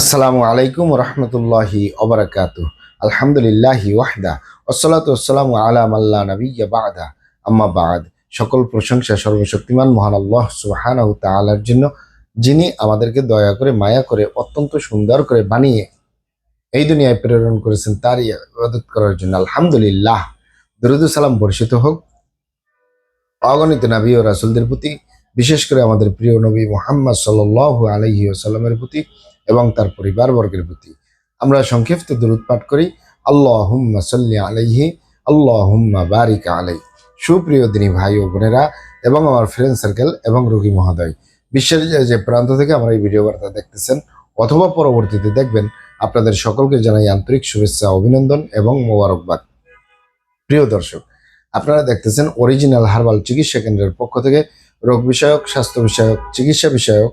আসসালামু আলাইকুম রহমতুল্লাহি ওবরাকাত আলহামদুলিল্লাহি ওয়াহদা ওসলাত আসসালামু আলা মাল্লা নবিয়া বাদা। আম্মা বাদ, সকল প্রশংসা সর্বশক্তিমান মহান আল্লাহ সুবহানাহু তাআলার জন্য, যিনি আমাদেরকে দয়া করে, মায়া করে, অত্যন্ত সুন্দর করে বানিয়ে এই দুনিয়ায় প্রেরণ করেছেন, তারই ইবাদত করার জন্য। আলহামদুলিল্লাহ। দরুদ সালাম বর্ষিত হোক। অগণিত নবী ও রাসুলদের প্রতি, বিশেষ করে আমাদের প্রিয় নবী মোহাম্মদ আলাইহি ওয়াসাল্লামের প্রতি এবং তার পরিবারবর্গের প্রতি। আমরা সংক্ষিপ্ত দূরত পাঠ করি আল্লাহ হুম্মা সাল্লি আলাইহি আল্লাহ হুম্মা বারিক আলাই। সুপ্রিয় দিনী ভাই ও বোনেরা এবং আমার ফ্রেন্ড সার্কেল এবং রোগী মহোদয়, বিশ্বের যে- প্রান্ত থেকে আমার এই ভিডিও বার্তা দেখতেছেন অথবা পরবর্তীতে দেখবেন, আপনাদের সকলকে জানাই আন্তরিক শুভেচ্ছা, অভিনন্দন এবং মোবারকবাদ। প্রিয় দর্শক, আপনারা দেখতেছেন অরিজিনাল হার্বাল চিকিৎসা কেন্দ্রের পক্ষ থেকে রোগ বিষয়ক, স্বাস্থ্য বিষয়ক, চিকিৎসা বিষয়ক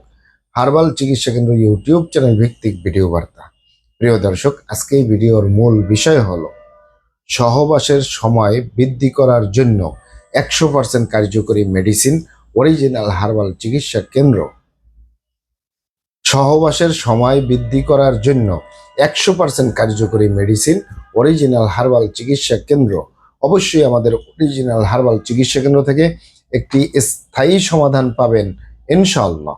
হার্বাল চিকিৎসা কেন্দ্র ইউটিউব চ্যানেল ভিত্তিক ভিডিও বার্তা। প্রিয় দর্শক, আজকে এই ভিডিওর মূল বিষয় হলো, সহবাসের সময় বৃদ্ধি করার জন্য একশো পার্সেন্ট কার্যকরী মেডিসিন অরিজিনাল হার্বাল চিকিৎসা কেন্দ্র। সহবাসের সময় বৃদ্ধি করার জন্য একশো পার্সেন্ট কার্যকরী মেডিসিন অরিজিনাল হার্বাল চিকিৎসা কেন্দ্র। অবশ্যই আমাদের অরিজিনাল হার্বাল চিকিৎসা কেন্দ্র থেকে একটি স্থায়ী সমাধান পাবেন, ইনশাআল্লাহ।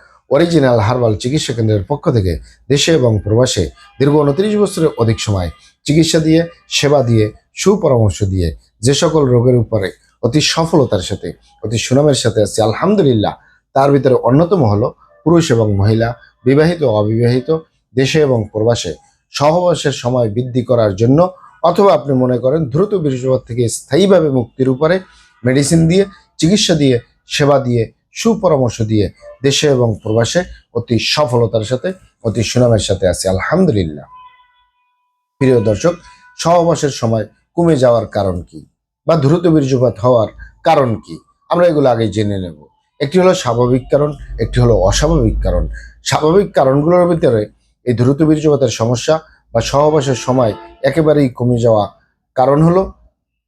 অরিজিনাল হার্বাল চিকিৎসা কেন্দ্রের পক্ষ থেকে দেশে এবং প্রবাসে দীর্ঘ উনত্রিশ বছরের অধিক সময় চিকিৎসা দিয়ে, সেবা দিয়ে, সুপরামর্শ দিয়ে যে সকল রোগের উপরে অতি সফলতার সাথে, অতি সুনামের সাথে আছে, আলহামদুলিল্লাহ। তার ভিতরে অন্যতম হলো পুরুষ এবং মহিলা, বিবাহিত অবিবাহিত, দেশে এবং প্রবাসে সহবাসের সময় বৃদ্ধি করার জন্য অথবা আপনি মনে করেন দ্রুত বীর্যপাত থেকে স্থায়ীভাবে মুক্তির উপরে মেডিসিন দিয়ে, চিকিৎসা দিয়ে, সেবা দিয়ে সুপরামর্শ দিয়ে দেশে এবং প্রবাসে অতি সফলতার সাথে, অতি সুনামের সাথে আছে, আলহামদুলিল্লাহ। প্রিয় দর্শক, সহবাসের সময় কমে যাওয়ার কারণ কি বা দ্রুত বীর্যপাত হওয়ার কারণ কি? আমরা এগুলো আগে জেনে নেব। একটি হলো স্বাভাবিক কারণ, একটি হলো অস্বাভাবিক কারণ। স্বাভাবিক কারণগুলোর ভিতরে এই দ্রুত বীর্যপাতের সমস্যা বা সহবাসের সময় একেবারেই কমে যাওয়া কারণ হলো,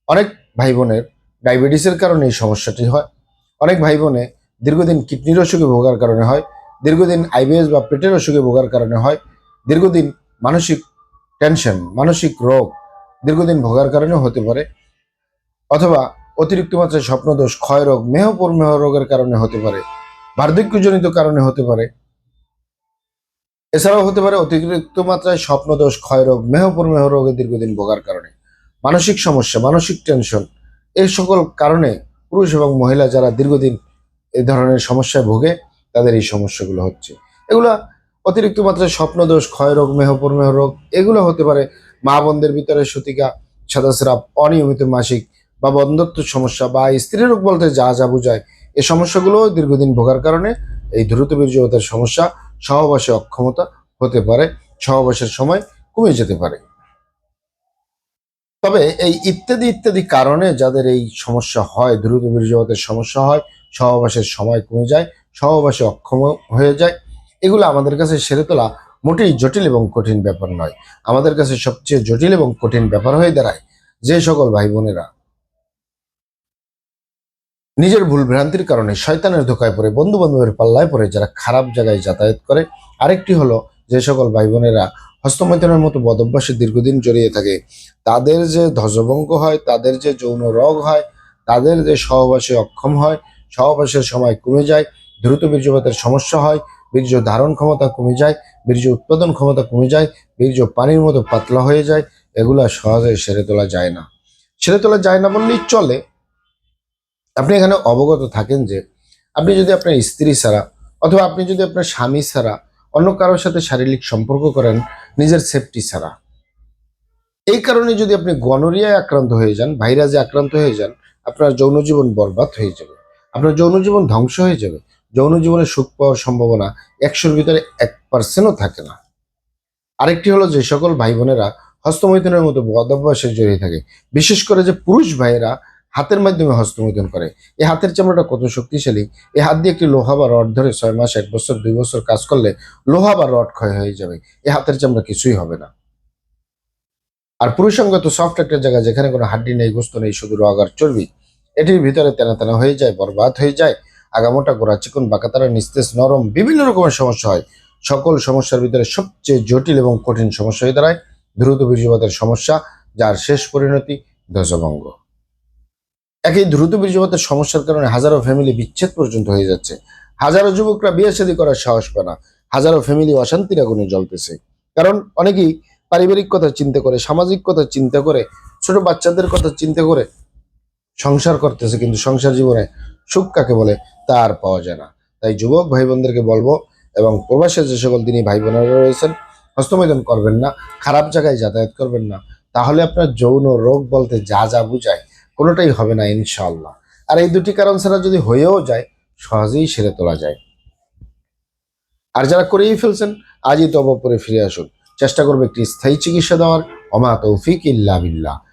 অনেক ভাই বোনের ডায়াবেটিসের কারণে এই সমস্যাটি হয়। অনেক ভাই বোনে দীর্ঘদিন কিডনির অসুখে ভোগার কারণে হয়, দীর্ঘদিন আইবিএস বা পেটের অসুখে ভোগার কারণে হয়, দীর্ঘদিন মানসিক টেনশন মানসিক রোগ দীর্ঘদিন ভোগার কারণে হতে পারে, অথবা অতিরিক্ত মাত্রায় স্বপ্নদোষ ক্ষয় রোগ মেহ মেহপরমেহ রোগের কারণে হতে পারে বার্ধক্যজনিত কারণে হতে পারে। এছাড়াও হতে পারে অতিরিক্ত মাত্রায় স্বপ্নদোষ ক্ষয় রোগ মেহ মেহপরমেহ রোগে দীর্ঘদিন ভোগার কারণে। মানসিক সমস্যা, মানসিক টেনশন এই সকল কারণে পুরুষ এবং মহিলা যারা দীর্ঘদিন এই ধরনের সমস্যায় ভোগে তাদের এই সমস্যাগুলো হচ্ছে। এগুলো অতিরিক্ত মাত্রায় স্বপ্নদোষ ক্ষয় রোগ মেহপরমেহ রোগ, এগুলো হতে পারে মা বোনদের ভিতরে সতিকা, সাদাস্রাব, অনিয়মিত মাসিক বা বন্ধত্ব সমস্যা বা স্ত্রী রোগ বলতে যা যা বোঝায় এই সমস্যাগুলো দীর্ঘদিন ভোগার কারণে এই দ্রুত বীর্যপাতের সমস্যা, সহবাসে অক্ষমতা হতে পারে, সহবাসের সময় কমে যেতে পারে। তবে এই ইত্যাদি ইত্যাদি কারণে যাদের এই সমস্যা হয়, দ্রুত বীর্যপাতের সমস্যা হয় সহবাসের সময় কমে যায়, সহবাসে অক্ষম হয়ে যায়। এগুলো আমাদের কাছে সেরে তোলা মোটেই জটিল এবং কঠিন ব্যাপার নয়। আমাদের কাছে সবচেয়ে জটিল এবং কঠিন ব্যাপার হয়ে দাঁড়ায় যে সকল ভাই বোনেরা নিজের ভুল ভ্রান্তির কারণে শয়তানের ধোকায় পড়ে বন্ধু বান্ধবের পাল্লায় পড়ে, যারা খারাপ জায়গায় যাতায়াত করে। আরেকটি হলো যে সকল ভাই বোনেরা হস্তমৈথনের মতো বদভ্যাসে দীর্ঘদিন জড়িয়ে থাকে। তাদের যে ধ্বজভঙ্গ হয়, তাদের যে যৌন রোগ হয়, তাদের যে সহবাসে অক্ষম হয় সহবাসের সময় কমে যায়, দ্রুত বীর্যপাতের সমস্যা হয়, বীর্য ধারণ ক্ষমতা কমে যায়, বীর্য উৎপাদন ক্ষমতা কমে যায়, বীর্য পানির মতো পাতলা হয়ে যায়, এগুলা সহজে সেরে তোলা যায় না। সেরে তোলা যায় না বললেই চলে। আপনি এখানে অবগত থাকেন যে, আপনি যদি আপনার স্ত্রী ছাড়া অথবা আপনি যদি আপনার স্বামী ছাড়া অন্য কারোর সাথে শারীরিক সম্পর্ক করেন, নিজের সেফটি ছাড়া। এই কারণে যদি আপনি গনোরিয়ায় আক্রান্ত হয়ে যান ভাইরাসে আক্রান্ত হয়ে যান, আপনার যৌন জীবন বরবাদ হয়ে যাবে। আপনার যৌন জীবন ধ্বংস হয়ে যাবে। যৌন জীবনে সুখ পাওয়ার সম্ভাবনা একশোর ভিতরে এক পার্সেন্টও থাকে না। আরেকটি হলো যে সকল ভাই বোনেরা হস্তমৈথুনের মতো বদ অভ্যাসে জড়িয়ে থাকে। বিশেষ করে যে পুরুষ ভাইয়েরা হাতের মাধ্যমে হস্তমৈথুন করে। এই হাতের চামড়াটা কত শক্তিশালী। এই হাত দিয়ে একটি লোহা বা রড ধরে ছয় মাস, এক বছর, দুই বছর কাজ করলে লোহা বা রড ক্ষয় হয়ে যাবে। এই হাতের চামড়া কিছুই হবে না। আর পুরুষাঙ্গ তো সফট একটা জায়গা যেখানে কোনো হাড্ডি নেই, গোস্ত নেই, শুধু রগ আর চর্বি। এটির ভিতরে তেনা তেনা হয়ে যায়, বরবাদ হয়ে যায়, আগামোটা গোড়া চিকন বাঁকাতারা নিস্তেজ নরম, বিভিন্ন রকমের সমস্যা হয়। সকল সমস্যার ভিতরে সবচেয়ে জটিল এবং কঠিন সমস্যা হয়ে দাঁড়ায়, দ্রুত বীর্যপাতের সমস্যা, যার শেষ পরিণতি ধ্বজভঙ্গ। একই দ্রুত বীর্যপাতের সমস্যার কারণে হাজারো ফ্যামিলি বিচ্ছেদ পর্যন্ত হয়ে যাচ্ছে। হাজারো যুবকরা বিয়ে শাদী করার সাহস পায় না। হাজারো ফ্যামিলি অশান্তির আগুনে জ্বলতেছে। কারণ অনেকেই পারিবারিক কথা চিন্তা করে, সামাজিক কথা চিন্তা করে, ছোট বাচ্চাদের কথা চিন্তা করে সংসার করতেছে, কিন্তু সংসার জীবনে সুখ কাকে বলে তা আর পাওয়া যায় না। তাই যুবক ভাই বোনদেরকে বলব এবং প্রবাসে যে সকল তিনি ভাই বোনেরা রয়েছেন, হস্তমৈদন করবেন না, খারাপ জায়গায় যাতায়াত করবেন না, তাহলে আপনার যৌন রোগ বলতে যা যা বুঝায় কোনোটাই হবে না ইনশাল্লাহ আর এই দুটি কারণ ছাড়া যদি হয়েও যায়, সহজেই সেরে তোলা যায়। আর যারা করেই ফেলছেন, আজই তবা পরে ফিরে আসুন। চেষ্টা করবে একটি স্থায়ী চিকিৎসা দেওয়ার। অমা তৌফিক ইল্লা বিল্লাহ।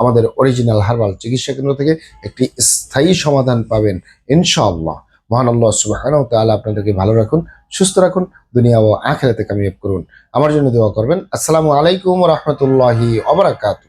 আমাদের অরিজিনাল হার্বাল চিকিৎসা কেন্দ্র থেকে একটি স্থায়ী সমাধান পাবেন, ইনশাআল্লাহ। মহান আল্লাহ সুবাহানাহু তাহলে আপনাদেরকে ভালো রাখুন, সুস্থ রাখুন, দুনিয়া ও আখেরাতে কামিয়াব করুন। আমার জন্য দোয়া করবেন। আসসালামু আলাইকুম রহমতুল্লাহি অবরাকাতু